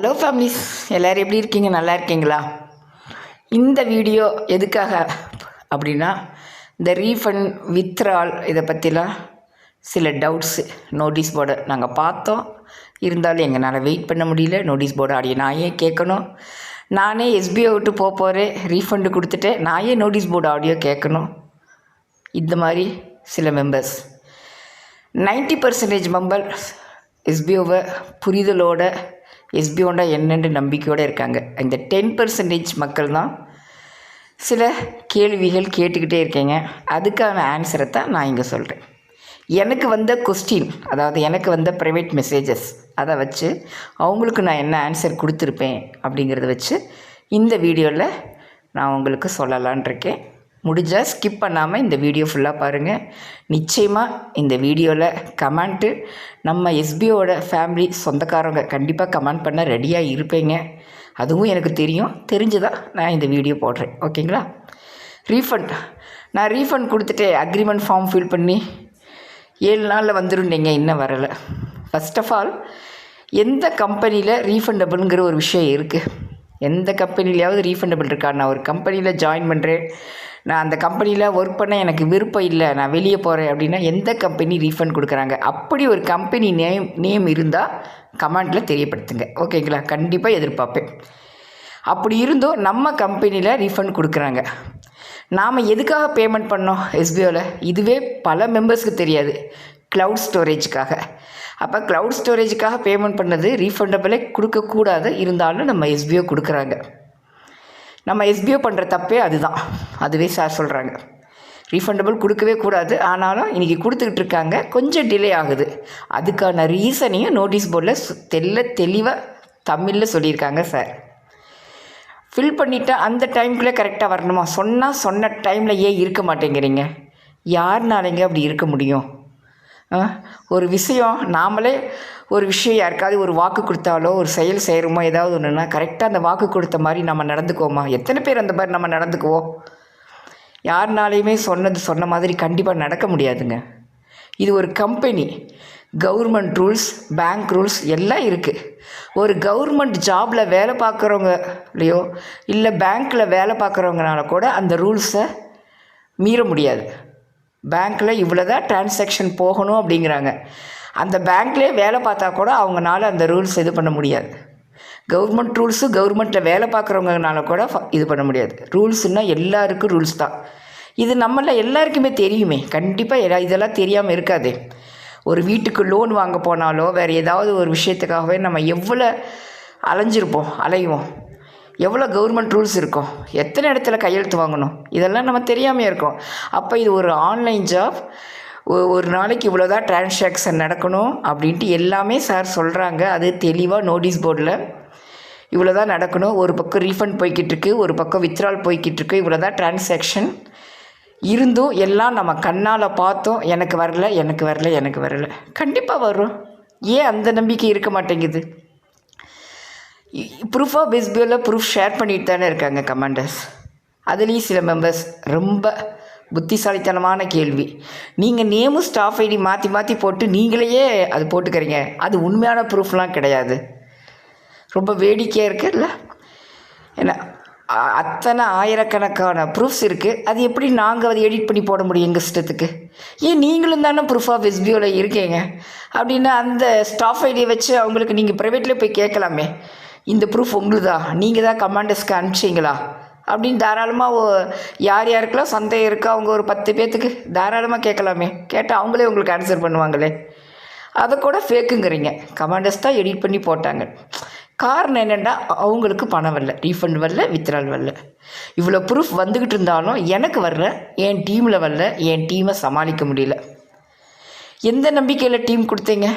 Hello families எல்லோரும் எப்படி இருக்கீங்க? நல்லா இருக்கீங்களா? இந்த வீடியோ எதுக்காக அப்படின்னா இந்த ரீஃபண்ட் வித்ரால் இதை பற்றிலாம் சில டவுட்ஸு நோட்டீஸ் போர்டை நாங்கள் பார்த்தோம். இருந்தாலும் எங்களால் வெயிட் பண்ண முடியல. நோட்டீஸ் போர்டு ஆடிய நான் ஏன் கேட்கணும். நானே எஸ்பிஐ விட்டு போக போகிறேன் ரீஃபண்டு கொடுத்துட்டு நான் ஏன் நோட்டீஸ் போர்டு ஆடியோ கேட்கணும். இந்த மாதிரி சில மெம்பர்ஸ் 90% பர்சன்டேஜ் மெம்பர் எஸ்பிஓவை புரிதலோட எஸ்பிஓட என்னென்று நம்பிக்கையோடு இருக்காங்க. இந்த டென் பர்சன்டேஜ் மக்கள் தான் சில கேள்விகள் கேட்டுக்கிட்டே இருக்கீங்க. அதுக்கான ஆன்சரை தான் நான் இங்கே சொல்கிறேன் எனக்கு வந்த கொஸ்டின் அதாவது எனக்கு வந்த ப்ரைவேட் மெசேஜஸ் அதை வச்சு அவங்களுக்கு நான் என்ன ஆன்சர் கொடுத்துருப்பேன் அப்படிங்கிறத வச்சு இந்த வீடியோவில் நான் உங்களுக்கு சொல்லலான் இருக்கேன். முடிஞ்சால் ஸ்கிப் பண்ணாமல் இந்த வீடியோ ஃபுல்லாக பாருங்கள் நிச்சயமாக இந்த வீடியோவில் கமெண்ட்டு நம்ம எஸ்பிஓட ஃபேமிலி சொந்தக்காரங்க கண்டிப்பாக கமெண்ட் பண்ண ரெடியாக இருப்பேங்க. அதுவும் எனக்கு தெரியும். தெரிஞ்சுதான் நான் இந்த வீடியோ போடுறேன். ஓகேங்களா ரீஃபண்ட் நான் ரீஃபண்ட் கொடுத்துட்டு அக்ரிமெண்ட் ஃபார்ம் ஃபில் பண்ணி ஏழு நாளில் வந்துடும் நீங்கள் இன்னும் வரலை. ஃபஸ்ட் ஆஃப் ஆல் எந்த கம்பெனியில் ரீஃபண்டபுளுங்கிற ஒரு விஷயம் இருக்குது எந்த கம்பெனிலையாவது ரீஃபண்டபிள் இருக்கா? நான் ஒரு கம்பெனியில் ஜாயின் பண்ணுறேன் நான் அந்த கம்பெனியில் ஒர்க் பண்ண எனக்கு விருப்பம் இல்லை. நான் வெளியே போகிறேன் அப்படின்னா எந்த கம்பெனி ரீஃபண்ட் கொடுக்குறாங்க? அப்படி ஒரு கம்பெனி நேம் நேம் இருந்தால் கமெண்ட்டில் தெரியப்படுத்துங்க. ஓகேங்களா கண்டிப்பாக எதிர்பார்ப்பேன். அப்படி இருந்தும் நம்ம கம்பெனியில் ரீஃபண்ட் கொடுக்குறாங்க. நாம் எதுக்காக பேமெண்ட் பண்ணோம் எஸ்பிஓவில் இதுவே பல மெம்பர்ஸ்க்கு தெரியாது. க்ளவுட் ஸ்டோரேஜுக்காக அப்போ க்ளவுட் ஸ்டோரேஜுக்காக பேமெண்ட் பண்ணது ரீஃபண்டபிளே கொடுக்கக்கூடாது. இருந்தாலும் நம்ம எஸ்பிஓ கொடுக்குறாங்க. நம்ம எஸ்பிஓ பண்ணுற தப்பே அதுதான். அதுவே சார் சொல்கிறாங்க ரீஃபண்டபிள் கொடுக்கவே கூடாது. ஆனாலும் இன்றைக்கி கொடுத்துக்கிட்டு இருக்காங்க. கொஞ்சம் டிலே ஆகுது. அதுக்கான ரீசனையும் நோட்டீஸ் போர்டில் தெல்ல தெளிவாக தமிழில் சொல்லியிருக்காங்க சார் ஃபில் பண்ணிவிட்டால் அந்த டைம்குள்ளே கரெக்டாக வரணுமா? சொன்னால் சொன்ன டைமில் ஏன் இருக்க மாட்டேங்கிறீங்க? யாருனாலங்க அப்படி இருக்க முடியும்? ஒரு விஷயம் நாமளே ஒரு விஷயம் யாருக்காவது ஒரு வாக்கு கொடுத்தாலோ ஒரு செயல் செய்கிறோமோ ஏதாவது ஒன்றுனா கரெக்டாக அந்த வாக்கு கொடுத்த மாதிரி நம்ம நடந்துக்குவோமா? எத்தனை பேர் அந்த மாதிரி நம்ம நடந்துக்குவோம்? யாருனாலையுமே சொன்னது சொன்ன மாதிரி கண்டிப்பாக நடக்க முடியாதுங்க. இது ஒரு company government rules bank rules எல்லாம் இருக்குது ஒரு கவர்மெண்ட் ஜாபில் வேலை பார்க்குறவங்களையோ இல்லை பேங்க்கில் வேலை பார்க்குறவங்கனால கூட அந்த ரூல்ஸை மீற முடியாது. பேங்க்கில் இவ்வளோ தான் டிரான்சாக்ஷன் போகணும் அப்படிங்கிறாங்க. அந்த பேங்க்லேயே வேலை பார்த்தா கூட அவங்கனால அந்த ரூல்ஸ் இது பண்ண முடியாது. கவர்மெண்ட் ரூல்ஸு கவர்மெண்ட்டில் வேலை பார்க்குறவங்கனால கூட இது பண்ண முடியாது. ரூல்ஸுன்னா எல்லாருக்கும் ரூல்ஸ் தான். இது நம்மள எல்லாருக்குமே தெரியுமே. கண்டிப்பாக எல்லா இதெல்லாம் தெரியாமல் இருக்காது. ஒரு வீட்டுக்கு லோன் வாங்க போனாலோ வேறு ஏதாவது ஒரு விஷயத்துக்காகவே நம்ம எவ்வளோ அலைஞ்சிருப்போம் அலையுவோம். எவ்வளோ கவர்மெண்ட் ரூல்ஸ் இருக்கும்? எத்தனை இடத்துல கையெழுத்து வாங்கணும்? இதெல்லாம் நம்ம தெரியாமல் இருக்கோம். அப்போ இது ஒரு ஆன்லைன் ஜாப் ஒரு நாளைக்கு இவ்வளோ தான் டிரான்சாக்ஷன் நடக்கணும் அப்படின்ட்டு எல்லாமே சார் சொல்கிறாங்க அது தெளிவாக நோட்டீஸ் போர்டில் இவ்வளோ தான் நடக்கணும். ஒரு பக்கம் ரீஃபண்ட் போய்கிட்டு இருக்கு. ஒரு பக்கம் வித்ரால் போய்கிட்டு இருக்கு. இவ்வளோ தான் டிரான்சாக்ஷன் இருந்தும் எல்லாம் நம்ம கண்ணால் பார்த்தோம். எனக்கு வரல எனக்கு வரல எனக்கு வரல. கண்டிப்பாக வரும். ஏன் அந்த நம்பிக்கை இருக்க மாட்டேங்குது? ப்ரூஃப் ஆஃப் எஸ்பிஓவில் ப்ரூஃப் ஷேர் பண்ணிட்டு தானே இருக்காங்க கமாண்டர்ஸ் அதுலேயும் சில மெம்பர்ஸ் ரொம்ப புத்திசாலித்தனமான கேள்வி. நீங்கள் நேமும் ஸ்டாஃப் ஐடி மாற்றி மாற்றி போட்டு நீங்களையே அது போட்டுக்கிறீங்க. அது உண்மையான ப்ரூஃப்லாம் கிடையாது. ரொம்ப வேடிக்கையாக இருக்குல்ல? ஏன்னா அத்தனை ஆயிரக்கணக்கான ப்ரூஃப்ஸ் இருக்குது அது எப்படி நாங்கள் அதை எடிட் பண்ணி போட முடியும் எங்கள் இஷ்டத்துக்கு ஏன் நீங்களும் தானே ப்ரூஃப் ஆஃப் எஸ்பியூவில் இருக்கீங்க? அப்படின்னா அந்த ஸ்டாஃப் ஐடியை வச்சு அவங்களுக்கு நீங்கள் ப்ரைவேட்லேயே போய் கேட்கலாமே. இந்த ப்ரூஃப் உங்களுதா? நீங்கள் தான் கமாண்டர்ஸ்க்கு அனுப்பிச்சிங்களா? அப்படின்னு தாராளமாக யார் யாருக்கெல்லாம் சந்தேகம் இருக்கோ அவங்க ஒரு பத்து பேர்த்துக்கு தாராளமாக கேட்கலாமே. கேட்டால் அவங்களே உங்களுக்கு ஆன்சர் பண்ணுவாங்களே. அதை கூட ஃபேக்குங்கிறீங்க கமாண்டர்ஸ் தான் எடிட் பண்ணி போட்டாங்க. காரணம் என்னென்னா அவங்களுக்கு பணம் வரல. ரீஃபண்ட் வரல வித்ரால் வரல. இவ்வளோ ப்ரூஃப் வந்துக்கிட்டு இருந்தாலும் எனக்கு வரல என் டீமில் வரல என் டீமை சமாளிக்க முடியல. எந்த நம்பிக்கையில் டீம் கொடுத்தீங்க?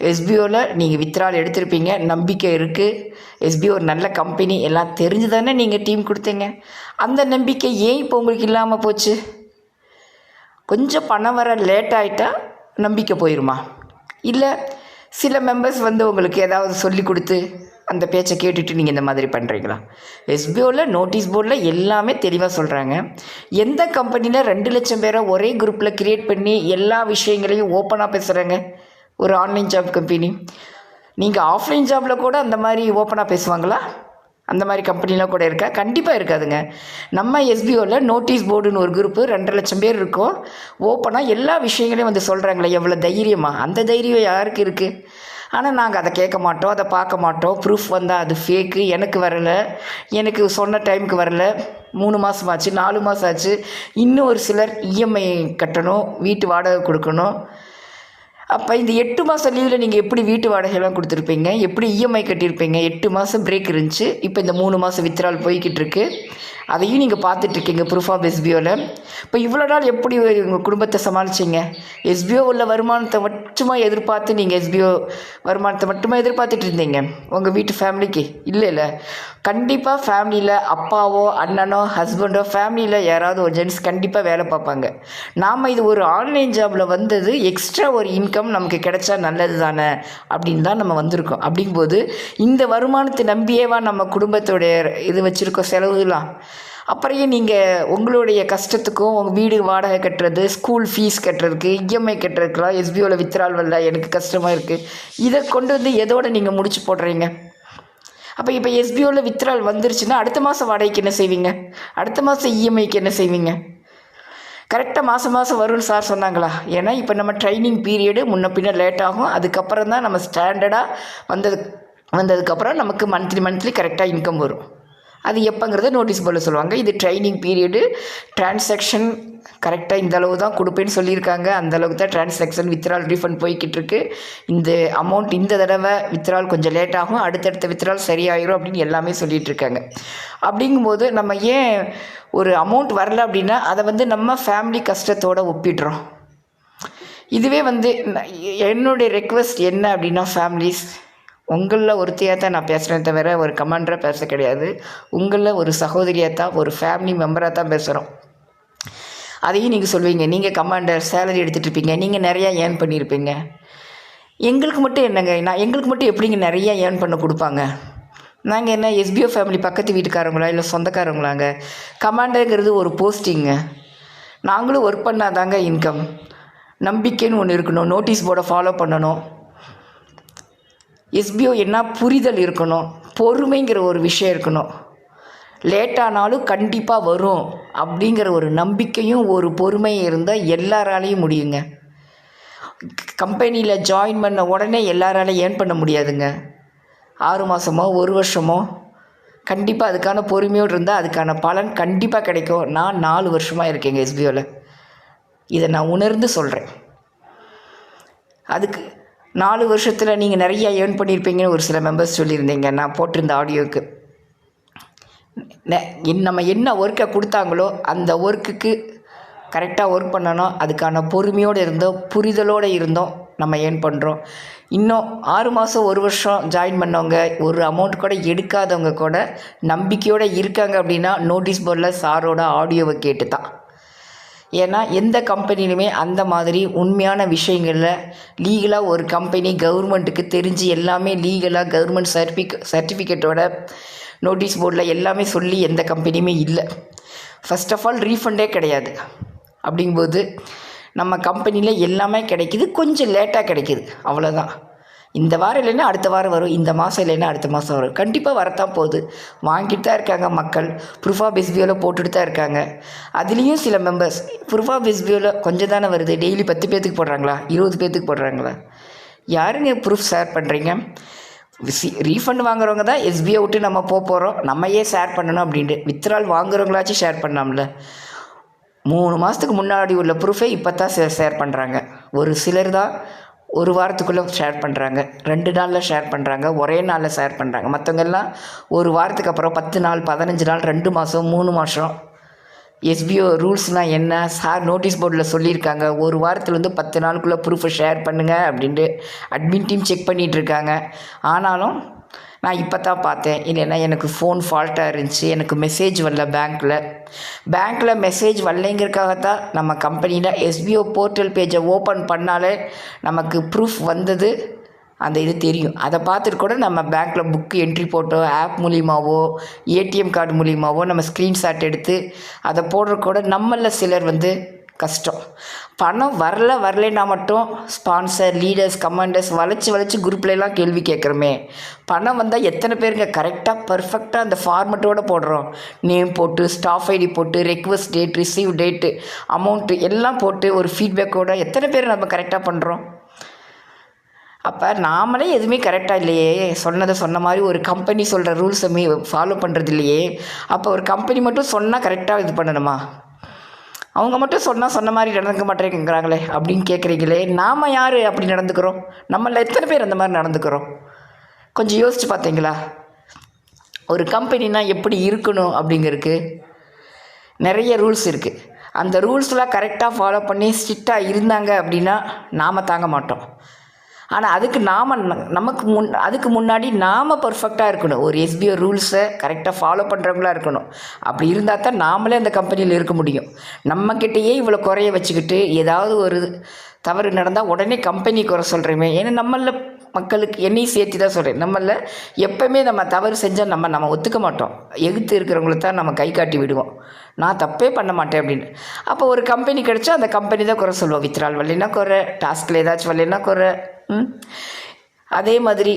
எஸ்பிஓவில் நீங்கள் வித்ரால் எடுத்திருப்பீங்க நம்பிக்கை இருக்குது எஸ்பிஓ ஒரு நல்ல கம்பெனி எல்லாம் தெரிஞ்சு தானே நீங்கள் டீம் கொடுத்தீங்க. அந்த நம்பிக்கை ஏன் இப்போ உங்களுக்கு இல்லாமல் போச்சு? கொஞ்சம் பணம் வர லேட் ஆகிட்டா நம்பிக்கை போயிடுமா இல்லை சில மெம்பர்ஸ் வந்து உங்களுக்கு ஏதாவது சொல்லி கொடுத்து அந்த பேச்சை கேட்டுட்டு நீங்கள் இந்த மாதிரி பண்ணுறீங்களா எஸ்பிஓவில் நோட்டீஸ் போர்டில் எல்லாமே தெளிவாக சொல்கிறாங்க எந்த கம்பெனியில் ரெண்டு லட்சம் பேரை ஒரே குரூப்பில் க்ரியேட் பண்ணி எல்லா விஷயங்களையும் ஓப்பனாக பேசுகிறாங்க ஒரு ஆன்லைன் ஜாப் கம்பெனி நீங்கள் ஆஃப்லைன் ஜாபில் கூட அந்த மாதிரி ஓப்பனாக பேசுவாங்களா? அந்த மாதிரி கம்பெனிலாம் கூட இருக்கா? கண்டிப்பாக இருக்காதுங்க. நம்ம எஸ்பிஓவில் நோட்டீஸ் போர்டுன்னு ஒரு குரூப்பு ரெண்டரை லட்சம் பேர் இருக்கும். ஓப்பனாக எல்லா விஷயங்களையும் வந்து சொல்கிறாங்களே எவ்வளோ தைரியமாக அந்த தைரியம் யாருக்கு இருக்குது ஆனால் நாங்கள் அதை கேட்க மாட்டோம் அதை பார்க்க மாட்டோம். ப்ரூஃப் வந்தால் அது ஃபேக்கு எனக்கு வரலை. எனக்கு சொன்ன டைமுக்கு வரலை. மூணு மாதம் ஆச்சு நாலு மாதம் ஆச்சு. இன்னும் ஒரு சிலர் இஎம்ஐ கட்டணும் வீட்டு வாடகை கொடுக்கணும். அப்போ இந்த எட்டு மாதம் லீவில் நீங்கள் எப்படி வீட்டு வாடகைலாம் கொடுத்துருப்பீங்க? எப்படி இஎம்ஐ கட்டியிருப்பீங்க? எட்டு மாதம் பிரேக் இருந்துச்சு. இப்போ இந்த மூணு மாதம் வித்ரால் போய்கிட்டு இருக்கு. அதையும் நீங்கள் பார்த்துட்ருக்கீங்க ப்ரூஃப் ஆஃப் எஸ்பிஓவில் இப்போ இவ்வளோ நாள் எப்படி உங்கள் குடும்பத்தை சமாளிச்சிங்க? எஸ்பிஓ உள்ள வருமானத்தை மட்டுமா எதிர்பார்த்து நீங்கள் எஸ்பிஓ வருமானத்தை மட்டுமா எதிர்பார்த்துட்டு இருந்தீங்க உங்கள் வீட்டு ஃபேமிலிக்கு? இல்லை இல்லை. கண்டிப்பாக ஃபேமிலியில் அப்பாவோ அண்ணனோ ஹஸ்பண்டோ ஃபேமிலியில் யாராவது ஒரு ஜென்ஸ் கண்டிப்பாக வேலை பார்ப்பாங்க. நாம் இது ஒரு ஆன்லைன் ஜாபில் வந்தது எக்ஸ்ட்ரா ஒரு இன்கம் நமக்கு கிடைச்சா நல்லது தானே அப்படின்னு தான் நம்ம வந்திருக்கோம். அப்படிங்கும்போது இந்த வருமானத்தை நம்பியேவா நம்ம குடும்பத்தோடைய இது வச்சுருக்கோம் செலவுலாம் அப்புறம் நீங்கள் உங்களுடைய கஷ்டத்துக்கும் உங்கள் வீடு வாடகை கட்டுறது ஸ்கூல் ஃபீஸ் கட்டுறதுக்கு இஎம்ஐ கட்டுறதுக்குலாம் எஸ்பிஓவில் வித்ரால் வரல எனக்கு கஷ்டமாக இருக்குது இதை கொண்டு வந்து எதோட நீங்கள் முடிச்சு போடுறீங்க? அப்போ இப்போ எஸ்பிஓவில் வித்ரால் வந்துருச்சுன்னா அடுத்த மாதம் வாடகைக்கு என்ன செய்வீங்க? அடுத்த மாதம் இஎம்ஐக்கு என்ன செய்வீங்க? கரெக்டாக மாதம் மாதம் வரும்னு சார் சொன்னாங்களா? ஏன்னா இப்போ நம்ம ட்ரைனிங் பீரியடு முன்ன பின்ன லேட் ஆகும். அதுக்கப்புறம் தான் நம்ம ஸ்டாண்டர்டாக வந்தது வந்ததுக்கப்புறம் நமக்கு மந்த்லி மந்த்லி கரெக்டாக இன்கம் வரும். அது எப்போங்கிறத நோட்டீஸ் போர்டில் சொல்லுவாங்க. இது ட்ரைனிங் பீரியடு டிரான்சாக்ஷன் கரெக்டாக இந்த அளவு தான் கொடுப்பேன்னு சொல்லியிருக்காங்க. அந்த அளவுக்கு தான் டிரான்சாக்ஷன் வித்ரால் ரீஃபண்ட் போய்கிட்டு இருக்கு. இந்த அமௌண்ட் இந்த தடவை வித்ரால் கொஞ்சம் லேட் ஆகும். அடுத்தடுத்த வித்ரால் சரியாயிரும் அப்படின்னு எல்லாமே சொல்லிட்டு இருக்காங்க. அப்படிங்கும்போது நம்ம ஏன் ஒரு அமௌண்ட் வரல அப்படின்னா அதை வந்து நம்ம ஃபேமிலி கஷ்டத்தோடு ஒப்பிடுறோம். இதுவே வந்து என்னுடைய ரெக்வெஸ்ட் என்ன அப்படின்னா ஃபேமிலிஸ் உங்களில் ஒருத்தையாக தான் நான் பேசுகிறேன் தவிர ஒரு கமாண்டராக பேச கிடையாது. உங்களில் ஒரு சகோதரியாக தான் ஒரு ஃபேமிலி மெம்பராக தான் பேசுகிறோம் அதையும் நீங்கள் சொல்வீங்க. நீங்கள் கமாண்டர் சேலரி எடுத்துகிட்டு இருப்பீங்க. நீங்கள் நிறையா ஏர்ன் பண்ணியிருப்பீங்க எங்களுக்கு மட்டும் என்னங்க? நான் எங்களுக்கு மட்டும் எப்படிங்க நிறையா ஏர்ன் பண்ண கொடுப்பாங்க? நாங்கள் என்ன எஸ்பிஓ ஃபேமிலி பக்கத்து வீட்டுக்காரங்களா? இல்லை சொந்தக்காரங்களாங்க? கமாண்டருங்கிறது ஒரு போஸ்டிங்க நாங்களும் ஒர்க் பண்ணாதாங்க இன்கம் நம்பிக்கைன்னு ஒன்று இருக்கணும். நோட்டீஸ் போர்டை ஃபாலோ பண்ணணும். எஸ்பிஓ என்ன புரிதல் இருக்கணும் பொறுமைங்கிற ஒரு விஷயம் இருக்கணும். லேட்டானாலும் கண்டிப்பாக வரும் அப்படிங்கிற ஒரு நம்பிக்கையும் ஒரு பொறுமையும் இருந்தால் எல்லாராலையும் முடியுங்க. கம்பெனியில் ஜாயின் பண்ண உடனே எல்லாராலையும் ஏர்ன் பண்ண முடியாதுங்க. ஆறு மாதமோ ஒரு வருஷமோ கண்டிப்பாக அதுக்கான பொறுமையோடு இருந்தால் அதுக்கான பலன் கண்டிப்பாக கிடைக்கும். நான் நாலு வருஷமாக இருக்கேங்க எஸ்பிஓவில் இதை நான் உணர்ந்து சொல்கிறேன் அதுக்கு நாலு வருஷத்தில் நீங்கள் நிறையா ஏர்ன் பண்ணியிருப்பீங்கன்னு ஒரு சில மெம்பர்ஸ் சொல்லியிருந்தீங்க. நான் போட்டிருந்த ஆடியோவுக்கு நெ- நம்ம என்ன ஒர்க்கை கொடுத்தாங்களோ அந்த ஒர்க்குக்கு கரெக்டாக ஒர்க் பண்ணணும். அதுக்கான பொறுமையோடு இருந்தோம் புரிதலோடு இருந்தோம் நம்ம ஏர்ன் பண்ணுறோம் இன்னும் ஆறு மாதம் ஒரு வருஷம் ஜாயின் பண்ணவங்க ஒரு அமௌண்ட் கூட எடுக்காதவங்க கூட நம்பிக்கையோடு இருக்காங்க அப்படின்னா நோட்டீஸ் போர்டில் சாரோட ஆடியோவை கேட்டு தான் ஏன்னா எந்த கம்பெனிலுமே அந்த மாதிரி உண்மையான விஷயங்களில் லீகலாக ஒரு கம்பெனி கவர்மெண்ட்டுக்கு தெரிஞ்சு எல்லாமே லீகலாக கவர்மெண்ட் சர்டிஃபிக் சர்டிஃபிகேட்டோட நோட்டீஸ் போர்டில் எல்லாமே சொல்லி எந்த கம்பெனியுமே இல்லை. ஃபர்ஸ்ட் ஆஃப் ஆல் ரீஃபண்டே கிடையாது. அப்படிங்கும்போது நம்ம கம்பெனியில் எல்லாமே கிடைக்கிது. கொஞ்சம் லேட்டாக கிடைக்கிது. அவ்வளோதான் இந்த வாரம் இல்லைன்னா அடுத்த வாரம் வரும் இந்த மாதம் இல்லைன்னா அடுத்த மாதம் வரும். கண்டிப்பாக வரத்தான் போகுது. வாங்கிட்டு தான் இருக்காங்க மக்கள். ப்ரூஃப் ஆஃப் எஸ்பிஓவில் போட்டுட்டு தான் இருக்காங்க. அதுலேயும் சில மெம்பர்ஸ் ப்ரூஃப் ஆஃப் எஸ்பிஓவில் கொஞ்சம் தானே வருது. டெய்லி பத்து பேர்த்துக்கு போடுறாங்களா? இருபது பேர்த்துக்கு போடுறாங்களா? யாருங்க ப்ரூஃப் ஷேர் பண்ணுறீங்க ரீஃபண்ட் வாங்குறவங்க தான் எஸ்பிஐ விட்டு நம்ம போக போகிறோம் நம்ம ஏன் ஷேர் பண்ணணும் அப்படின்ட்டு. வித்ரால் வாங்குறவங்களாச்சும் ஷேர் பண்ணலாம்ல. மூணு மாதத்துக்கு முன்னாடி உள்ள ப்ரூஃபே இப்போ தான் ஷேர் ஷேர் பண்ணுறாங்க ஒரு சிலர் தான் ஒரு வாரத்துக்குள்ளே ஷேர் பண்ணுறாங்க ரெண்டு நாளில் ஷேர் பண்ணுறாங்க ஒரே நாளில் ஷேர் பண்ணுறாங்க மற்றவங்கெல்லாம் ஒரு வாரத்துக்கு அப்புறம் பத்து நாள் பதினஞ்சு நாள் ரெண்டு மாதம் மூணு மாதம் எஸ்பிஓ ரூல்ஸ்னால் என்ன? சார் நோட்டீஸ் போர்டில் சொல்லியிருக்காங்க. ஒரு வாரத்துலேருந்து பத்து நாளுக்குள்ளே ப்ரூஃபை ஷேர் பண்ணுங்கள் அப்படின்ட்டு அட்மின் டீம் செக் பண்ணிகிட்ருக்காங்க ஆனாலும் நான் இப்போ தான் பார்த்தேன். இல்லைன்னா எனக்கு ஃபோன் ஃபால்ட்டாக இருந்துச்சு. எனக்கு மெசேஜ் வரல பேங்க்கில் பேங்க்கில் மெசேஜ் வரலைங்கிறதுக்காகத்தான் நம்ம கம்பெனியில் எஸ்பிஓ போர்ட்டல் பேஜை ஓப்பன் பண்ணாலே நமக்கு ப்ரூஃப் வந்தது. அந்த இது தெரியும். அதை பார்த்துட்டு கூட நம்ம பேங்க்கில் புக்கு என்ட்ரி போட்டோ ஆப் மூலியமாகவோ ஏடிஎம் கார்டு மூலியமாகவோ நம்ம ஸ்க்ரீன்ஷாட் எடுத்து அதை போடுற கூட நம்மளில் சிலர் வந்து கஷ்டம். பணம் வரல வரலைன்னா மட்டும் ஸ்பான்சர் லீடர்ஸ் கமாண்டர்ஸ் வளைச்சி வளைச்சி குரூப்லலாம் கேள்வி கேட்குறோமே. பணம் வந்தால் எத்தனை பேருங்க கரெக்டாக பர்ஃபெக்டாக அந்த ஃபார்மெட்டோடு போடுறோம். நேம் போட்டு ஸ்டாஃப் ஐடி போட்டு request date receive date amount எல்லாம் போட்டு ஒரு ஃபீட்பேக்கோட எத்தனை பேர் நம்ம கரெக்டாக பண்ணுறோம் அப்போ நாமளே எதுவுமே கரெக்டாக இல்லையே. சொன்னதை சொன்ன மாதிரி ஒரு கம்பெனி சொல்கிற ரூல்ஸை மீ ஃபாலோ பண்ணுறது இல்லையே. அப்போ ஒரு கம்பெனி மட்டும் சொன்னால் கரெக்டாக இது பண்ணணுமா? அவங்க மட்டும் சொன்னால் சொன்ன மாதிரி நடந்துக்க மாட்டேங்கிறாங்களே அப்படின்னு கேட்குறீங்களே நாம் யார் அப்படி நடந்துக்கிறோம்? நம்மளில் எத்தனை பேர் அந்த மாதிரி நடந்துக்கிறோம்? கொஞ்சம் யோசித்து பார்த்தீங்களா ஒரு கம்பெனினா எப்படி இருக்கணும் அப்படிங்கிறதுக்கு நிறைய ரூல்ஸ் இருக்குது அந்த ரூல்ஸ்லாம் கரெக்டாக ஃபாலோ பண்ணி ஸ்ட்ரிக்டாக இருந்தாங்க அப்படின்னா நாம் தாங்க மாட்டோம். ஆனால் அதுக்கு நாம் நமக்கு முன் அதுக்கு முன்னாடி நாம் பர்ஃபெக்டாக இருக்கணும். ஒரு எஸ்பிஓ ரூல்ஸை கரெக்டாக ஃபாலோ பண்ணுறவங்களா இருக்கணும். அப்படி இருந்தால் தான் நாமளே அந்த கம்பெனியில் இருக்க முடியும். நம்மக்கிட்டேயே இவ்வளோ குறைய வச்சுக்கிட்டு ஏதாவது ஒரு தவறு நடந்தால் உடனே கம்பெனி குறை சொல்கிறோமே ஏன்னா நம்மள மக்களுக்கு என்னையும் சேர்த்து தான் சொல்கிறேன் நம்மள எப்போவுமே நம்ம தவறு செஞ்சால் நம்ம நம்ம ஒத்துக்க மாட்டோம். எகுத்து இருக்கிறவங்கள தான் நம்ம கை காட்டி விடுவோம். நான் தப்பே பண்ண மாட்டேன் அப்படின்னு. அப்போ ஒரு கம்பெனி கிடச்சா அந்த கம்பெனி தான் குறை சொல்லுவோம். வித்ரால் வரலைன்னா குறை டாஸ்கில் ஏதாச்சும் வரலைன்னா குறை. அதே மாதிரி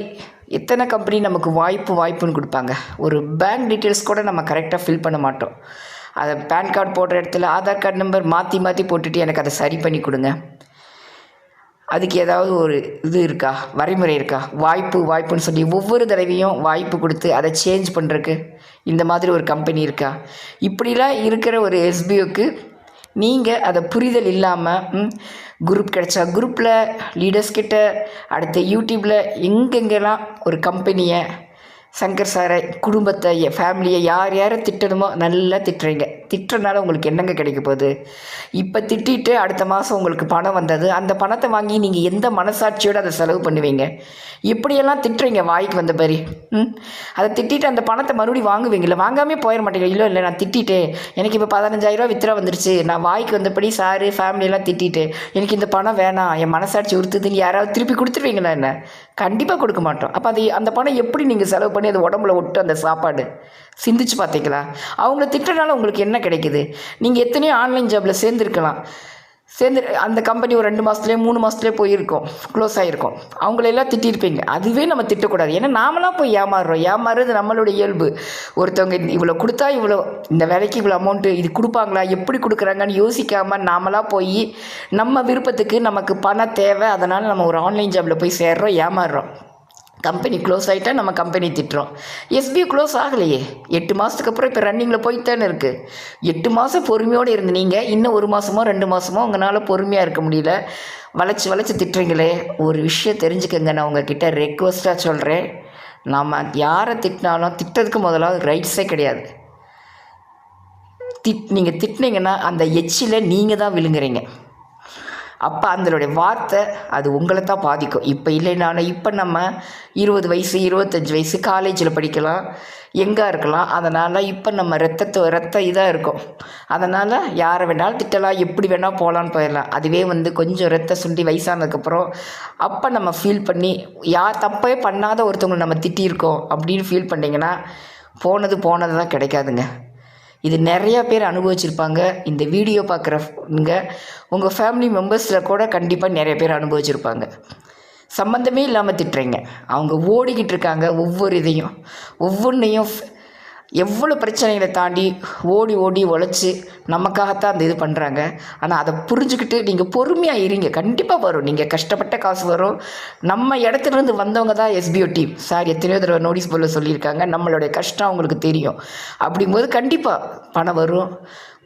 எத்தனை கம்பெனி நமக்கு வாய்ப்பு வாய்ப்புன்னு கொடுப்பாங்க. ஒரு பேங்க் டீட்டெயில்ஸ் கூட நம்ம கரெக்டாக ஃபில் பண்ண மாட்டோம். அதை பேன் கார்டு போடுற இடத்துல ஆதார் கார்டு நம்பர் மாற்றி மாற்றி போட்டுட்டு எனக்கு அதை சரி பண்ணி கொடுங்க. அதுக்கு ஏதாவது ஒரு இது இருக்கா? வரைமுறை இருக்கா? வாய்ப்பு வாய்ப்புன்னு சொல்லி ஒவ்வொரு தடவையும் வாய்ப்பு கொடுத்து அதை சேஞ்ச் பண்ணுறக்கு இந்த மாதிரி ஒரு கம்பெனி இருக்கா? இப்படிலாம் இருக்கிற ஒரு எஸ்பிஓக்கு நீங்கள் அதை புரிதல் இல்லாமல் குரூப் கிடைச்சா குரூப்பில் லீடர்ஸ் கிட்ட அடுத்த யூடியூப்பில் எங்கெங்கெல்லாம் ஒரு கம்பெனியை சங்கர் சாரை குடும்பத்தை ஃபேமிலியை யார் யாரை திட்டணுமோ நல்லா திட்டுறீங்க. திட்டுறனால உங்களுக்கு என்னங்க கிடைக்க போகுது? இப்போ திட்டிட்டு அடுத்த மாதம் உங்களுக்கு பணம் வந்தது அந்த பணத்தை வாங்கி நீங்கள் எந்த மனசாட்சியோடு அதை செலவு பண்ணுவீங்க? இப்படியெல்லாம் திட்டுறீங்க வாய்க்கு வந்த மாதிரி ம்? அதை திட்டிட்டு அந்த பணத்தை மறுபடியும் வாங்குவீங்களா வாங்காமே போயிட மாட்டேங்க. இல்லை இல்லை நான் திட்டிட்டேன். எனக்கு இப்போ பதினஞ்சாயிரரூவா வித்ரா வந்துருச்சு. நான் வாய்க்கு வந்தபடி சாரு ஃபேமிலியெல்லாம் திட்டிட்டு எனக்கு இந்த பணம் வேணாம் என் மனசாட்சி உறுத்துதுன்னு யாராவது திருப்பி கொடுத்துருவீங்களா என்ன? கண்டிப்பாக கொடுக்க மாட்டோம். அப்போ அது அந்த பணம் எப்படி நீங்கள் செலவு பண்ணி அது உடம்புல விட்டு அந்த சாப்பாடு? சிந்திச்சு பார்த்தீங்களா அவங்கள திட்டுறனால உங்களுக்கு என்ன கிடைக்குது? நீங்கள் எத்தனையோ ஆன்லைன் ஜாபில் சேர்ந்துருக்கலாம். சேர்ந்து அந்த கம்பெனி ஒரு ரெண்டு மாதத்துலேயே மூணு மாதத்துலேயே போயிருக்கோம். க்ளோஸ் ஆகிருக்கும் அவங்களெல்லாம் திட்டிருப்பீங்க. அதுவே நம்ம திட்டக்கூடாது. ஏன்னா நாமளாம் போய் ஏமாறுறோம். ஏமாறுறது நம்மளோட இயல்பு. ஒருத்தவங்க இவ்வளோ கொடுத்தா இவ்வளோ இந்த வேலைக்கு இவ்வளோ அமௌண்ட்டு இது கொடுப்பாங்களா? எப்படி கொடுக்குறாங்கன்னு யோசிக்காமல் நாமளாக போய் நம்ம விருப்பத்துக்கு நமக்கு பணம் தேவை. அதனால் நம்ம ஒரு ஆன்லைன் ஜாபில் போய் சேர்றோம் ஏமாறுறோம். கம்பெனி க்ளோஸ் ஆகிட்டா நம்ம கம்பெனி திட்டுறோம். எஸ்பிஐ க்ளோஸ் ஆகலையே. எட்டு மாதத்துக்கு அப்புறம் இப்போ ரன்னிங்கில் போயிட்டு தானே இருக்குது எட்டு மாதம் பொறுமையோடு இருந்து நீங்கள் இன்னும் ஒரு மாதமோ ரெண்டு மாதமோ உங்களால் பொறுமையாக இருக்க முடியல. வளைச்சி வளைச்சி திட்டுறீங்களே. ஒரு விஷயம் தெரிஞ்சுக்கங்க. நான் உங்ககிட்ட ரெக்வஸ்ட்டாக சொல்கிறேன் நம்ம யாரை திட்டினாலும் திட்டதுக்கு முதலாவது ரைட்ஸே கிடையாது. திட் நீங்கள் திட்டினீங்கன்னா அந்த எச்சில் நீங்கள் தான் விழுங்குறீங்க. அப்போ அதனுடைய வார்த்தை அது உங்களை தான் பாதிக்கும். இப்போ இல்லைனாலும் இப்போ நம்ம இருபது வயசு இருபத்தஞ்சி வயசு காலேஜில் படிக்கலாம் எங்கே இருக்கலாம். அதனால் இப்போ நம்ம ரத்தத்தை ரத்த இதாக இருக்கும். அதனால் யாரை வேணாலும் திட்டலாம் எப்படி வேணால் போகலான்னு போயிடலாம். அதுவே வந்து கொஞ்சம் ரத்த சுண்டி வயசானதுக்கப்புறம் அப்போ நம்ம ஃபீல் பண்ணி யார் தப்பே பண்ணாத ஒருத்தவங்களை நம்ம திட்டியிருக்கோம் அப்படின்னு ஃபீல் பண்ணிங்கன்னா போனது போனது தான் கிடைக்காதுங்க. இது நிறையா பேர் அனுபவிச்சிருப்பாங்க. இந்த வீடியோ பார்க்குறவங்க உங்கள் ஃபேமிலி மெம்பர்ஸில் கூட கண்டிப்பாக நிறைய பேர் அனுபவிச்சிருப்பாங்க. சம்மந்தமே இல்லாமல் திட்டுறீங்க. அவங்க ஓடிக்கிட்டு இருக்காங்க ஒவ்வொரு இதையும். ஒவ்வொன்றையும் எவ்வளோ பிரச்சனைகளை தாண்டி ஓடி ஓடி உழைச்சி நமக்காகத்தான் அந்த இது பண்ணுறாங்க ஆனால் அதை புரிஞ்சுக்கிட்டு நீங்கள் பொறுமையாக இருங்க. கண்டிப்பாக வரும். நீங்கள் கஷ்டப்பட்ட காசு வரும். நம்ம இடத்துலேருந்து வந்தவங்க தான் எஸ்பிஓ டீம் சார் எத்தனையோ தடவை நோட்டீஸ் போர்டில் சொல்லியிருக்காங்க. நம்மளுடைய கஷ்டம் அவங்களுக்கு தெரியும். அப்படிங்கும்போது கண்டிப்பாக பணம் வரும்.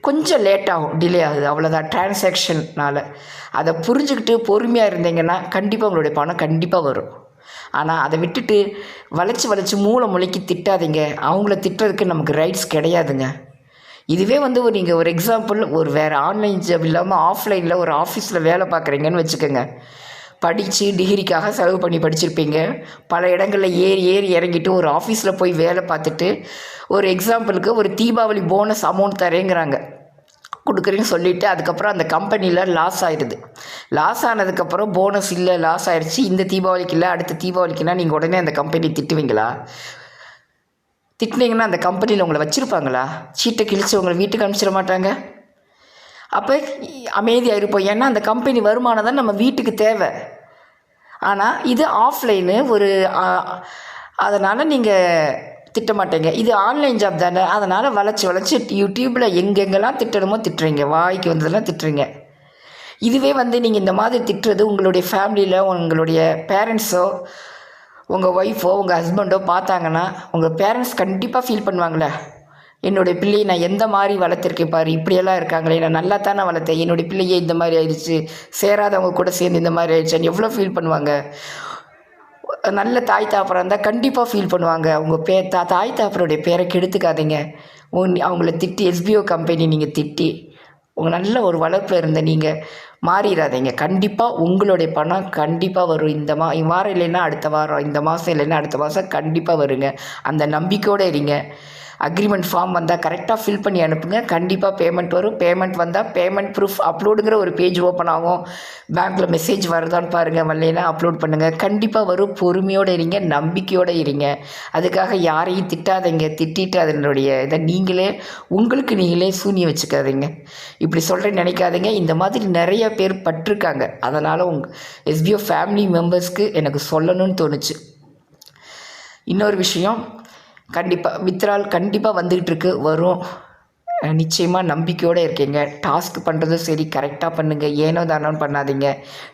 கொஞ்சம் லேட் ஆகும். டிலே ஆகுது. அவ்வளோதான் டிரான்சாக்ஷன்னால் அதை புரிஞ்சுக்கிட்டு பொறுமையாக இருந்தீங்கன்னா கண்டிப்பாக உங்களுடைய பணம் கண்டிப்பாக வரும். ஆனால் அதை விட்டுட்டு வளைச்சி வளைச்சி மூளை முளைக்கி திட்டாதீங்க. அவங்கள திட்டுறதுக்கு நமக்கு ரைட்ஸ் கிடையாதுங்க. இதுவே வந்து ஒரு நீங்கள் ஒரு எக்ஸாம்பிள் ஒரு வேறு ஆன்லைன் ஜாப் இல்லாமல் ஆஃப்லைனில் ஒரு ஆஃபீஸில் வேலை பார்க்குறீங்கன்னு வச்சுக்கோங்க. படித்து டிகிரிக்காக செலவு பண்ணி படிச்சிருப்பீங்க. பல இடங்களில் ஏறி ஏறி இறங்கிட்டு ஒரு ஆஃபீஸில் போய் வேலை பார்த்துட்டு ஒரு எக்ஸாம்பிளுக்கு ஒரு தீபாவளி போனஸ் அமௌண்ட் தரேங்கிறாங்க. கொடுக்குறேன்னு சொல்லிவிட்டு அதுக்கப்புறம் அந்த கம்பெனியில் லாஸ் ஆயிடுது. லாஸ் ஆனதுக்கப்புறம் போனஸ் இல்லை லாஸ் ஆயிடுச்சு இந்த தீபாவளிக்கு இல்லை அடுத்த தீபாவளிக்குன்னா நீங்கள் உடனே அந்த கம்பெனி திட்டுவீங்களா? திட்டினீங்கன்னா அந்த கம்பெனியில் உங்களை வச்சுருப்பாங்களா? சீட்டை கிழிச்சு உங்களை வீட்டுக்கு அனுப்பிச்சிட மாட்டாங்க? அப்போ அமைதியாக இருப்போம் ஏன்னா அந்த கம்பெனி வருமானம் தான் நம்ம வீட்டுக்கு தேவை. ஆனால் இது ஆஃப்லைனு ஒரு அதனால் நீங்கள் திட்ட மாட்டீங்க. இது ஆன்லைன் ஜாப் தானே. அதனால் வளைச்சி வளைச்சி யூடியூப்பில் எங்கெங்கெல்லாம் திட்டணுமோ திட்டுறீங்க. வாய்க்கு வந்ததெல்லாம் திட்டுறீங்க. இதுவே வந்து நீங்கள் இந்த மாதிரி திட்டுறது உங்களுடைய ஃபேமிலியில் உங்களுடைய பேரண்ட்ஸோ உங்கள் ஒய்ஃபோ உங்கள் ஹஸ்பண்டோ பார்த்தாங்கன்னா உங்கள் பேரண்ட்ஸ் கண்டிப்பாக ஃபீல் பண்ணுவாங்களே. என்னுடைய பிள்ளையை நான் எந்த மாதிரி வளர்த்துருக்கேன் பாரு இப்படியெல்லாம் இருக்காங்களே நான் நல்லா தானே வளர்த்தேன். என்னுடைய பிள்ளையே இந்த மாதிரி ஆயிடுச்சு சேராதவங்க கூட சேர்ந்து இந்த மாதிரி ஆயிடுச்சுன்னு எவ்வளோ ஃபீல் பண்ணுவாங்க? நல்ல தாய் தாப்பரம் இருந்தால் கண்டிப்பாக ஃபீல் பண்ணுவாங்க. உங்கள் பே தா தாய் தாப்பருடைய பேரை கெடுத்துக்காதீங்க. உன் அவங்கள திட்டி எஸ்பிஓ கம்பெனி நீங்கள் திட்டி நல்ல ஒரு வளர்ப்பில் இருந்த நீங்கள் மாறிடாதீங்க கண்டிப்பாக உங்களுடைய பணம் கண்டிப்பாக வரும். இந்த மா வாரம் இல்லைன்னா அடுத்த வாரம் இந்த மாதம் இல்லைன்னா அடுத்த மாதம் கண்டிப்பாக வருங்க. அந்த நம்பிக்கையோடு இருங்க. அக்ரிமெண்ட் ஃபார்ம் வந்தால் கரெக்டாக ஃபில் பண்ணி அனுப்புங்க. கண்டிப்பாக பேமெண்ட் வரும். பேமெண்ட் வந்தால் பேமெண்ட் ப்ரூஃப் அப்லோடுங்கிற ஒரு பேஜ் ஓப்பன் ஆகும். பேங்க்கில் மெசேஜ் வருதான்னு பாருங்கள் வரலைன்னா அப்லோட் பண்ணுங்கள் கண்டிப்பாக வரும். பொறுமையோடு இருங்க நம்பிக்கையோடு இருங்க. அதுக்காக யாரையும் திட்டாதீங்க. திட்டிட்டு அதனுடைய இதை நீங்களே உங்களுக்கு நீங்களே சூனியம் வச்சுக்காதீங்க. இப்படி சொல்கிறேன்னு நினைக்காதீங்க. இந்த மாதிரி நிறைய பேர் பட்டிருக்காங்க. அதனால் உங்கள் எஸ்பிஓ ஃபேமிலி மெம்பர்ஸ்க்கு எனக்கு சொல்லணும்னு தோணுச்சு. இன்னொரு விஷயம் கண்டிப்பாக வித்ரால் கண்டிப்பாக வந்துக்கிட்டு இருக்கு வரும் நிச்சயமாக நம்பிக்கையோடு இருக்கீங்க. டாஸ்க் பண்ணுறதும் சரி கரெக்டாக பண்ணுங்கள் ஏனோ தானோன்னு பண்ணாதீங்க.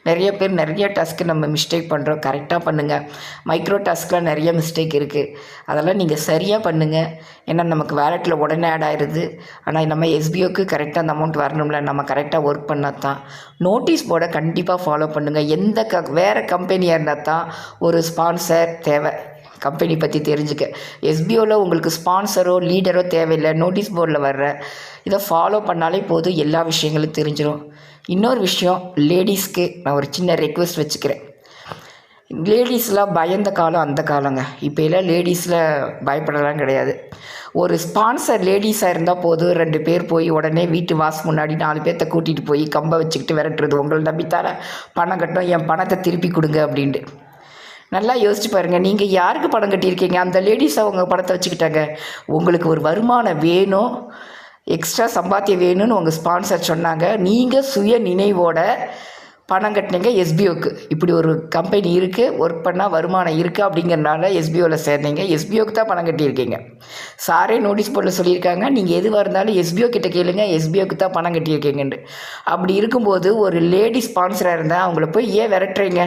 நிறைய பேர் நிறைய டாஸ்க்கு நம்ம மிஸ்டேக் பண்ணுறோம் கரெக்டாக பண்ணுங்கள் மைக்ரோ டாஸ்க்லாம் நிறைய மிஸ்டேக் இருக்குது அதெல்லாம் நீங்கள் சரியாக பண்ணுங்கள் ஏன்னா நமக்கு வேலெட்டில் உடனே ஆட் ஆயிடுது ஆனால் நம்ம எஸ்பிஓக்கு கரெக்டாக அந்த அமௌண்ட் வரணும்ல. நம்ம கரெக்டாக ஒர்க் பண்ணால் தான். நோட்டீஸ் போர்டை கண்டிப்பாக ஃபாலோ பண்ணுங்கள் எந்த க வேறு கம்பெனியாக இருந்தால் தான் ஒரு ஸ்பான்சர் தேவை. கம்பெனி பற்றி தெரிஞ்சுக்க. எஸ்பிஓவில் உங்களுக்கு ஸ்பான்சரோ லீடரோ தேவையில்லை. நோட்டீஸ் போர்டில் வர்ற. இதை ஃபாலோ பண்ணாலே போதும். எல்லா விஷயங்களும் தெரிஞ்சிடும் இன்னொரு விஷயம் லேடிஸ்க்கு நான் ஒரு சின்ன ரெக்வெஸ்ட் வச்சுக்கிறேன். லேடிஸ்லாம் பயந்த காலம் அந்த காலங்க. இப்போ எல்லாம் லேடிஸில் பயப்படலாம் கிடையாது. ஒரு ஸ்பான்சர் லேடிஸாக இருந்தால் போதும். ரெண்டு பேர் போய் உடனே வீட்டு வாசு முன்னாடி நாலு பேர்த்த கூட்டிகிட்டு போய் கம்பை வச்சுக்கிட்டு விரட்டுறது. உங்களை நம்பித்தார பணம் கட்டும் என் பணத்தை திருப்பி கொடுங்க அப்படின்ட்டு. நல்லா யோசிச்சு பாருங்கள் நீங்கள் யாருக்கு பணம் கட்டியிருக்கீங்க? அந்த லேடிஸ் அவங்க பணத்தை வச்சுக்கிட்டாங்க. உங்களுக்கு ஒரு வருமானம் வேணும். எக்ஸ்ட்ரா சம்பாத்தியம் வேணும்னு உங்கள் ஸ்பான்சர் சொன்னாங்க. நீங்கள் சுய நினைவோட பணம் கட்டினீங்க எஸ்பிஓக்கு இப்படி ஒரு கம்பெனி இருக்குது ஒர்க் பண்ணால் வருமானம் இருக்குது அப்படிங்கிறனால எஸ்பிஓவில் சேர்ந்தீங்க. எஸ்பிஓக்கு தான் பணம் கட்டியிருக்கீங்க. சாரே நோட்டீஸ் போர்டில் சொல்லியிருக்காங்க. நீங்கள் எதுவாக இருந்தாலும் எஸ்பிஓ கிட்ட கேளுங்க. எஸ்பிஓக்கு தான் பணம் கட்டியிருக்கீங்கன்ட்டு. அப்படி இருக்கும்போது ஒரு லேடி ஸ்பான்சராக இருந்தால் அவங்கள போய் ஏன் விரட்டுறீங்க?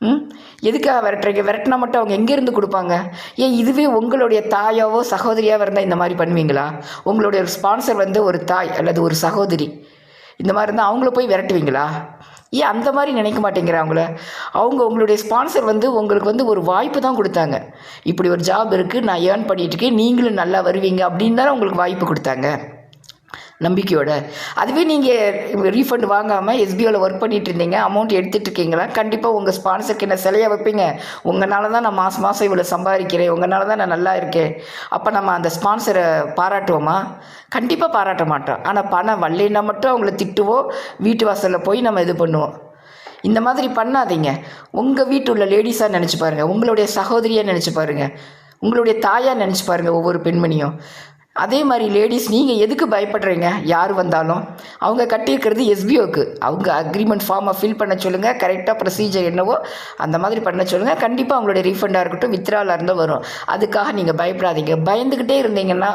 ம்? எதுக்காக விரட்டுறீங்க விரட்டினா மட்டும் அவங்க எங்கேருந்து கொடுப்பாங்க? ஏன் இதுவே உங்களுடைய தாயாவோ சகோதரியாவோ இருந்தால் இந்த மாதிரி பண்ணுவீங்களா? உங்களுடைய ஒரு ஸ்பான்சர் வந்து ஒரு தாய் அல்லது ஒரு சகோதரி. இந்த மாதிரி இருந்தால் அவங்கள போய் விரட்டுவீங்களா? ஏன் அந்த மாதிரி நினைக்க மாட்டேங்கிற அவங்கள? அவங்க உங்களுடைய ஸ்பான்சர் வந்து உங்களுக்கு வந்து ஒரு வாய்ப்பு தான் கொடுத்தாங்க. இப்படி ஒரு ஜாப் இருக்குது நான் ஏர்ன் பண்ணிகிட்ருக்கேன் நீங்களும் நல்லா வருவீங்க அப்படின்னு தானே உங்களுக்கு வாய்ப்பு கொடுத்தாங்க. நம்பிக்கையோட. அதுவே நீங்கள் ரீஃபண்ட் வாங்காமல் எஸ்பிஓவில் ஒர்க் பண்ணிட்டு இருந்தீங்க அமௌண்ட் எடுத்துகிட்டு இருக்கீங்களா? கண்டிப்பாக உங்கள் ஸ்பான்சருக்கு என்ன சிலையாக வைப்பீங்க. உங்களால தான் நான் மாதம் மாதம் இவ்வளோ சம்பாதிக்கிறேன். உங்களால தான் நான் நல்லா இருக்கேன். அப்போ நம்ம அந்த ஸ்பான்சரை பாராட்டுவோமா? கண்டிப்பாக பாராட்ட மாட்டோம். ஆனால் பணம் வரலைன்னா மட்டும் அவங்கள திட்டுவோம் வீட்டு வாசலில் போய் நம்ம இது பண்ணுவோம். இந்த மாதிரி பண்ணாதீங்க. உங்கள் வீட்டு உள்ள லேடிஸாக நினச்சி பாருங்கள் உங்களுடைய சகோதரியாக நினச்சி பாருங்கள் உங்களுடைய தாயாக நினச்சி பாருங்கள் ஒவ்வொரு பெண்மணியும். அதே மாதிரி லேடிஸ் நீங்கள் எதுக்கு பயப்படுறீங்க? யார் வந்தாலும். அவங்க கட்டியிருக்கிறது எஸ்பிஓக்கு அவங்க அக்ரிமெண்ட் ஃபார்மை ஃபில் பண்ண சொல்லுங்கள் கரெக்டாக ப்ரொசீஜர் என்னவோ அந்த மாதிரி பண்ண சொல்லுங்கள் கண்டிப்பாக அவங்களுடைய ரீஃபண்டாக இருக்கட்டும் வித்ராலாக இருந்தால் வரும். அதுக்காக நீங்கள் பயப்படாதீங்க. பயந்துக்கிட்டே இருந்தீங்கன்னா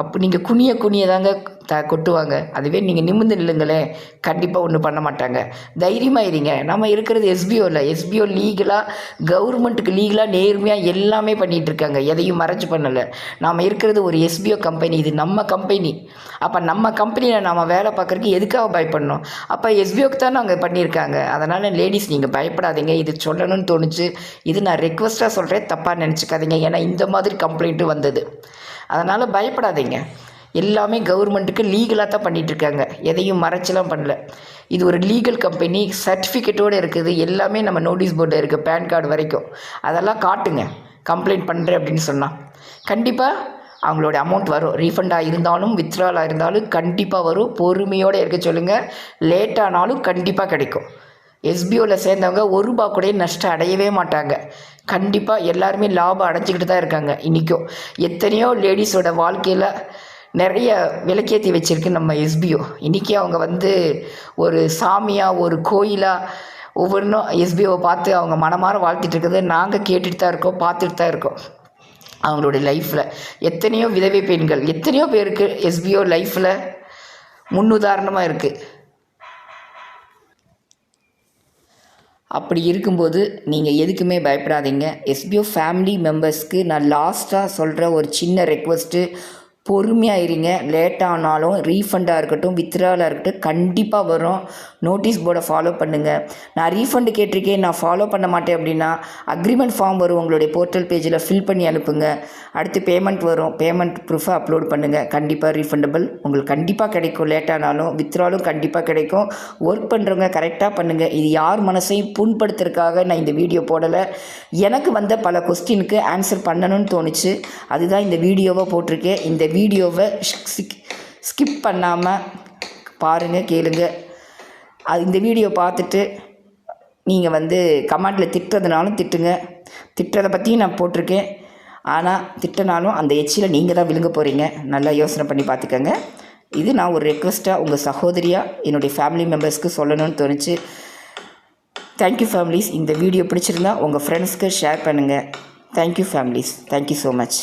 அப்போ நீங்கள் குனிய குனிய தாங்க த கொட்டுவாங்க. அதுவே நீங்கள் நிமிர்ந்து நில்லுங்களேன் கண்டிப்பாக ஒன்றும் பண்ண மாட்டாங்க. தைரியமாக இருங்க. நம்ம இருக்கிறது எஸ்பிஓவில் எஸ்பிஓ லீகலாக கவர்மெண்ட்டுக்கு லீகலாக நேர்மையாக எல்லாமே பண்ணிகிட்டு இருக்காங்க. எதையும் மறைச்சு பண்ணலை. நாம் இருக்கிறது ஒரு எஸ்பிஓ கம்பெனி இது நம்ம கம்பெனி அப்போ நம்ம கம்பெனியில் நாம் வேலை பார்க்குறதுக்கு எதுக்காக பயப்படணும்? அப்போ எஸ்பிஓக்கு தான் அங்கே பண்ணியிருக்காங்க. அதனால் லேடிஸ் நீங்கள் பயப்படாதீங்க. இது சொல்லணும்னு தோணுச்சு. இது நான் ரெக்வஸ்ட்டாக சொல்கிறேன் தப்பாக நினச்சிக்காதீங்க. ஏன்னா இந்த மாதிரி கம்ப்ளைண்ட்டு வந்தது. அதனால் பயப்படாதீங்க. எல்லாமே கவர்மெண்ட்டுக்கு லீகலாக தான் பண்ணிகிட்ருக்காங்க எதையும் மறைச்சலாம் பண்ணல. இது ஒரு லீகல் கம்பெனி சர்டிஃபிகேட்டோடு இருக்குது. எல்லாமே நம்ம நோட்டீஸ் போர்டில் இருக்குது பேன் கார்டு வரைக்கும். அதெல்லாம் காட்டுங்க. கம்ப்ளைண்ட் பண்ணுறேன் அப்படின்னு சொன்னால் கண்டிப்பாக அவங்களோட அமௌண்ட் வரும். ரீஃபண்டாக இருந்தாலும் வித்ட்ராலாக இருந்தாலும் கண்டிப்பாக வரும். பொறுமையோடு இருக்க சொல்லுங்கள் லேட்டானாலும் கண்டிப்பாக கிடைக்கும். எஸ்பிஓவில் சேர்ந்தவங்க ஒரு ரூபா கூட நஷ்டம் அடையவே மாட்டாங்க. கண்டிப்பாக எல்லாருமே லாபம் அடைஞ்சிக்கிட்டு தான் இருக்காங்க இன்றைக்கும் எத்தனையோ லேடிஸோட வாழ்க்கையில் நிறைய விளக்கேற்றி வச்சுருக்கு நம்ம எஸ்பிஓ இன்றைக்கி அவங்க வந்து ஒரு சாமியாக ஒரு கோயிலாக ஒவ்வொன்றும் எஸ்பிஓவை பார்த்து அவங்க மனமாற வாழ்த்திட்டு இருக்கிறது நாங்கள் கேட்டுட்டு தான் இருக்கோம் பார்த்துட்டு தான் இருக்கோம். அவங்களுடைய லைஃப்பில் எத்தனையோ விதவை பெண்கள் எத்தனையோ பேருக்கு எஸ்பிஓ லைஃப்பில் முன்னுதாரணமாக இருக்குது அப்படி இருக்கும்போது நீங்கள் எதுக்குமே பயப்படாதீங்க. எஸ்பிஓ ஃபேமிலி மெம்பர்ஸ்க்கு நான் லாஸ்ட்டாக சொல்கிற ஒரு சின்ன ரெக்வஸ்ட்டு பொறுமையாக இருங்க லேட்டானாலும் ரீஃபண்டாக இருக்கட்டும் வித்ராலாக இருக்கட்டும் கண்டிப்பாக வரும். நோட்டீஸ் போர்டை ஃபாலோ பண்ணுங்கள் நான் ரீஃபண்டு கேட்டிருக்கேன் நான் ஃபாலோ பண்ண மாட்டேன் அப்படின்னா அக்ரிமெண்ட் ஃபார்ம் வரும் உங்களுடைய போர்ட்டல் பேஜில் ஃபில் பண்ணி அனுப்புங்க. அடுத்து பேமெண்ட் வரும். பேமெண்ட் ப்ரூஃபை அப்லோட் பண்ணுங்கள் கண்டிப்பாக ரீஃபண்டபிள் உங்களுக்கு கண்டிப்பாக கிடைக்கும். லேட் ஆனாலும் வித்ட்ராலும் கண்டிப்பாக கிடைக்கும் ஒர்க் பண்ணுறவங்க கரெக்டாக பண்ணுங்கள் இது யார் மனசையும் புண்படுத்துறதுக்காக நான் இந்த வீடியோ போடலை. எனக்கு வந்த பல கொஸ்டினுக்கு ஆன்சர் பண்ணணும்னு தோணுச்சு. அதுதான் இந்த வீடியோவை போட்டிருக்கேன். இந்த வீடியோவை ஸ்கிப் பண்ணாமல் பாருங்கள் கேளுங்க. அது இந்த வீடியோ பார்த்துட்டு நீங்கள் வந்து கமெண்டில் திட்டுறதுனாலும் திட்டுங்க. திட்டுறதை பற்றியும் நான் போட்டிருக்கேன். ஆனால் திட்டினாலும் அந்த எச்சியில் நீங்கள் தான் விழுங்க போகிறீங்க நல்லா யோசனை பண்ணி பார்த்துக்கோங்க. இது நான் ஒரு ரெக்வெஸ்ட்டாக உங்கள் சகோதரியாக என்னுடைய ஃபேமிலி மெம்பர்ஸ்க்கு சொல்லணும்னு தோணுச்சு. தேங்க்யூ ஃபேமிலிஸ் இந்த வீடியோ பிடிச்சிருந்தா உங்கள் ஃப்ரெண்ட்ஸ்க்கு ஷேர் பண்ணுங்கள் thank you families thank you so much